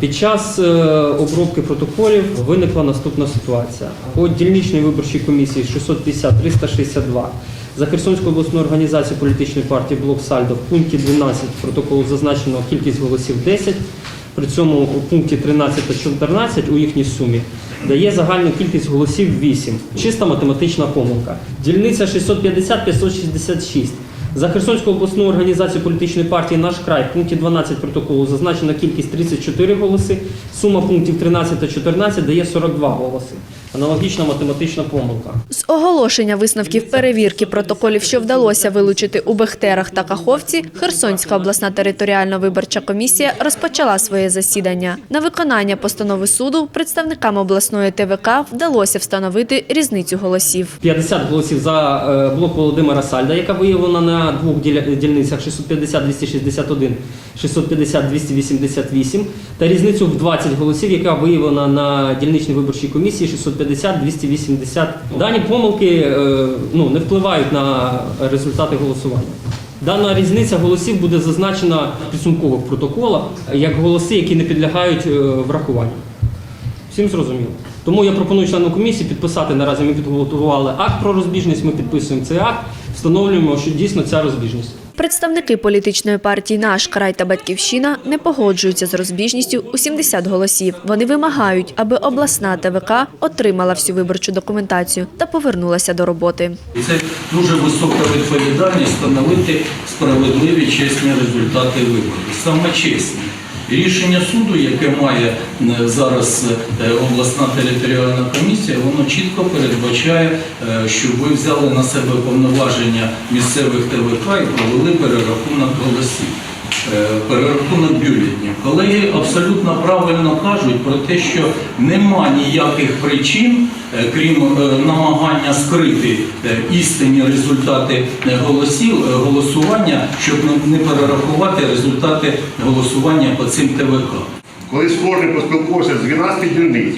Під час е, обробки протоколів виникла наступна ситуація. По дільничній виборчій комісії 650-362 за Херсонську обласну організацію політичної партії Блок Сальдо в пункті 12 протоколу зазначено кількість голосів 10. При цьому у пункті 13 та 14 у їхній сумі дає загальну кількість голосів 8. Чиста математична помилка. Дільниця 650-566 за Херсонську обласну організацію політичної партії Наш край в пункті 12 протоколу зазначена кількість 34 голоси. Сума пунктів 13 та 14 дає 42 голоси. Аналогічна математична помилка. З оголошення висновків перевірки протоколів, що вдалося вилучити у Бехтерах та Каховці, Херсонська обласна територіальна виборча комісія розпочала своє засідання. На виконання постанови суду представникам обласної ТВК вдалося встановити різницю голосів. 50 голосів за е, блок Володимира Сальда, яка виявлена на двох дільницях 650-261, 650-288, та різницю в 20 голосів, яка виявлена на дільничній виборчій комісії 650-280. Дані помилки е, ну, не впливають на результати голосування. Дана різниця голосів буде зазначена в підсумкових протоколах як голоси, які не підлягають е, врахуванню. Всім зрозуміло. Тому я пропоную членам комісії підписати наразі. Ми підготували акт про розбіжність. Ми підписуємо цей акт, встановлюємо, що дійсно ця розбіжність. Представники політичної партії Наш край та Батьківщина не погоджуються з розбіжністю у 70 голосів. Вони вимагають, аби обласна ТВК отримала всю виборчу документацію та повернулася до роботи. Це дуже висока відповідальність встановити справедливі чесні результати виборів. Саме чесні. Рішення суду, яке має е, зараз е, обласна територіальна комісія, воно чітко передбачає, е, щоб ви взяли на себе повноваження місцевих ТВК і провели перерахунок голосів. Перерахунок бюлетнів. Колеги абсолютно правильно кажуть про те, що нема ніяких причин, крім е, намагання скрити е, істинні результати е, голосів, е, голосування, щоб не- перерахувати результати голосування по цим ТВК. Коли кожним поспілкувався з 12 дільниць,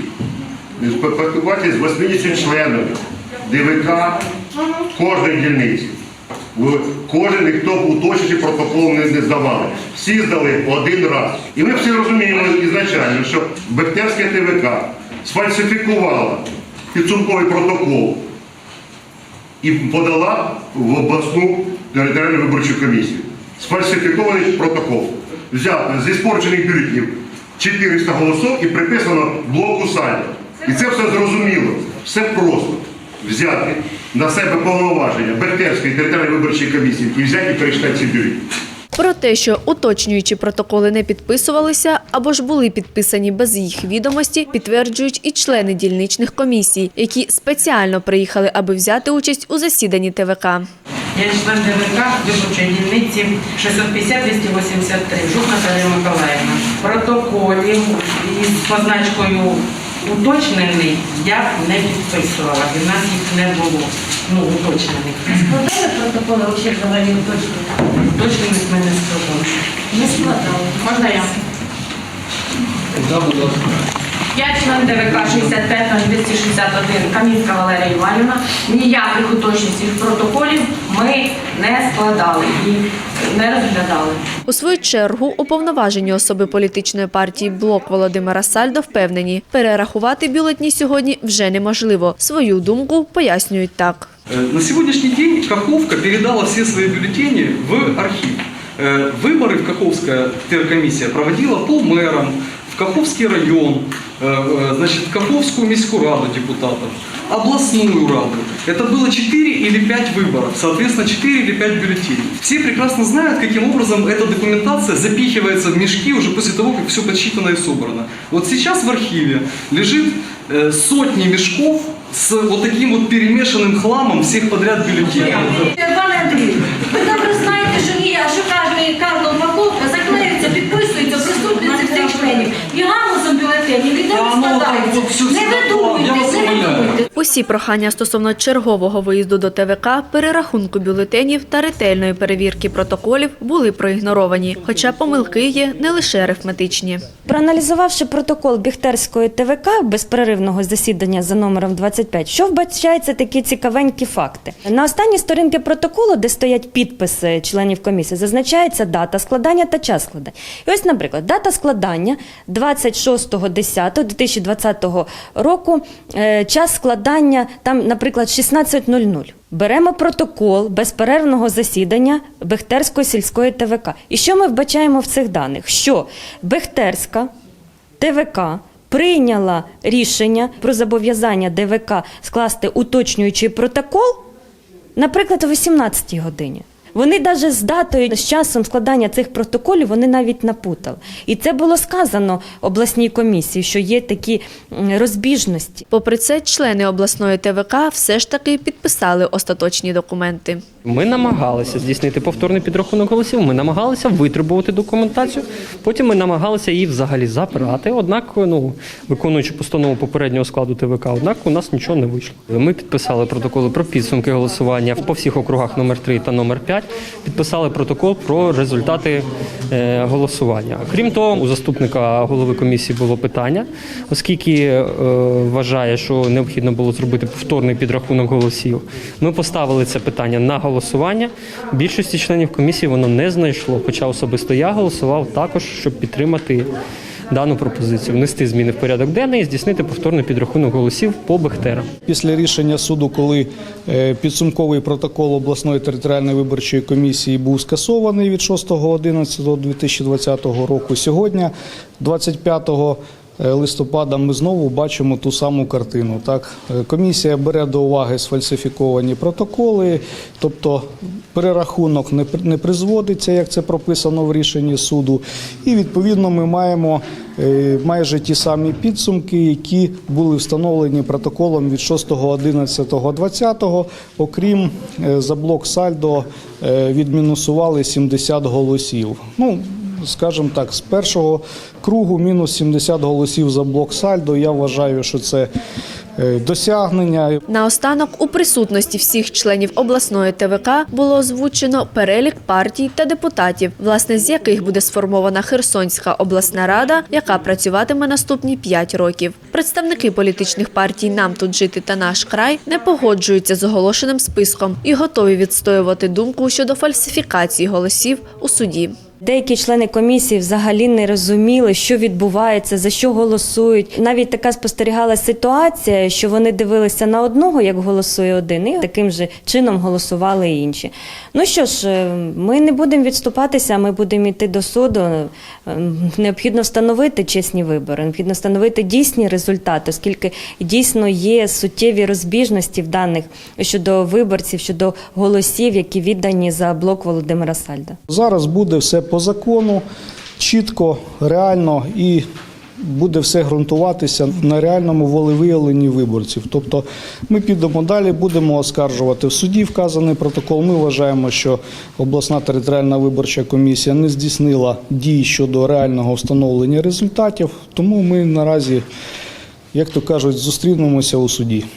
поспілкувався з 80 членами ДВК кожної дільниці. Кожен ніхто уточнюючи протокол не, здавали. Всі здали один раз. І ми всі розуміємо ізначально, що Бехтерське ТВК сфальсифікувала підсумковий протокол і подала в обласну територіальну виборчу комісію. Сфальсифікований протокол. Взято зі спорчених бюлетнів 400 голосів і приписано блоку Сальдо. І це все зрозуміло, все просто. Взяти на себе повноваження Бехтерської територіальної виборчої комісії і взяти і перечитати ці бюлетні. Про те, що уточнюючі протоколи не підписувалися або ж були підписані без їх відомості, підтверджують і члени дільничних комісій, які спеціально приїхали, аби взяти участь у засіданні ТВК. Я член ДВК виборчої дільниці 650-283, Жук Наталія Миколаївна. Протоколів із позначкою уточнений я не підписувала. і в нас їх не було. Ну, уточнених. Складали протоколи вообще взагалі точно? Уточнених ми не складали. Не складали. Можна я? Да, будь ласка. Я член ДВК 65-261 Камінська Валерія Іванівна. Ніяких уточнюючих протоколів ми не складали і не розглядали. У свою чергу уповноважені особи політичної партії Блок Володимира Сальдо впевнені, перерахувати бюлетні сьогодні вже неможливо. Свою думку пояснюють так. Э, На сегодняшний день Каховка передала все свои бюллетени в архив. Э, Выборы в Каховская теркомиссия проводила по мэрам, в Каховский район, э, э, значит, в Каховскую міську раду депутатов, областную раду. Это было 4 или 5 выборов, соответственно 4 или 5 бюллетеней. Все прекрасно знают, каким образом эта документация запихивается в мешки уже после того, как все подсчитано и собрано. Вот сейчас в архиве лежит э, сотни мешков с вот таким вот перемешанным хламом всех подряд бюллетеней. Усі прохання стосовно чергового виїзду до ТВК, перерахунку бюлетенів та ретельної перевірки протоколів були проігноровані, хоча помилки є не лише арифметичні. Проаналізувавши протокол Біхтерської ТВК безперервного засідання за номером 25, що вбачаються такі цікавенькі факти. На останній сторінці протоколу, де стоять підписи членів комісії, зазначається дата складання та час складання. І ось, наприклад, дата складання 26.10.2020 року, е, час складання там, наприклад, 16.00. Беремо протокол безперервного засідання Бехтерської сільської ТВК. І що ми вбачаємо в цих даних? Що Бехтерська ТВК прийняла рішення про зобов'язання ДВК скласти уточнюючий протокол, наприклад, о 18 годині. Вони навіть з датою, з часом складання цих протоколів вони навіть напутали. І це було сказано обласній комісії, що є такі розбіжності. Попри це, члени обласної ТВК все ж таки підписали остаточні документи. Ми намагалися здійснити повторний підрахунок голосів. Ми намагалися витребувати документацію. Потім ми намагалися її взагалі забрати. Однак, ну виконуючи постанову попереднього складу ТВК, однак у нас нічого не вийшло. Ми підписали протоколи про підсумки голосування по всіх округах номер 3 та номер 5. Підписали протокол про результати е, голосування. Крім того, у заступника голови комісії було питання, оскільки е, вважає, що необхідно було зробити повторний підрахунок голосів. Ми поставили це питання на голосування. Більшості членів комісії воно не знайшло. Хоча особисто я голосував також, щоб підтримати дану пропозицію, внести зміни в порядок денний і здійснити повторний підрахунок голосів по Бехтерам. Після рішення суду, коли е, підсумковий протокол обласної територіальної виборчої комісії був скасований від 6.11.2020 року, сьогодні, 25 листопада, ми знову бачимо ту саму картину. Так, Е, комісія бере до уваги сфальсифіковані протоколи, тобто перерахунок не призводиться, як це прописано в рішенні суду. І відповідно ми маємо е, майже ті самі підсумки, які були встановлені протоколом від 6.11.20, окрім е, за блок сальдо е, відмінусували 70 голосів. Ну, скажімо так, з першого кругу мінус 70 голосів за блок сальдо. Я вважаю, що це е, досягнення. Наостанок, у присутності всіх членів обласної ТВК було озвучено перелік партій та депутатів, власне з яких буде сформована Херсонська обласна рада, яка працюватиме наступні 5 років. Представники політичних партій Нам тут жити та наш край не погоджуються з оголошеним списком і готові відстоювати думку щодо фальсифікації голосів у суді. Деякі члени комісії взагалі не розуміли, що відбувається, за що голосують. Навіть така спостерігала ситуація, що вони дивилися на одного, як голосує один, і таким же чином голосували інші. Ну що ж, е, ми не будемо відступатися, ми будемо йти до суду. Е, Необхідно встановити чесні вибори, необхідно встановити дійсні результати, оскільки дійсно є суттєві розбіжності в даних щодо виборців, щодо голосів, які віддані за блок Володимира Сальда. Зараз буде все по закону, чітко, реально і буде все ґрунтуватися на реальному волевиявленні виборців. Тобто ми підемо далі, будемо оскаржувати в суді вказаний протокол. Ми вважаємо, що обласна територіальна виборча комісія не здійснила дій щодо реального встановлення результатів, тому ми наразі, як то кажуть, зустрінемося у суді.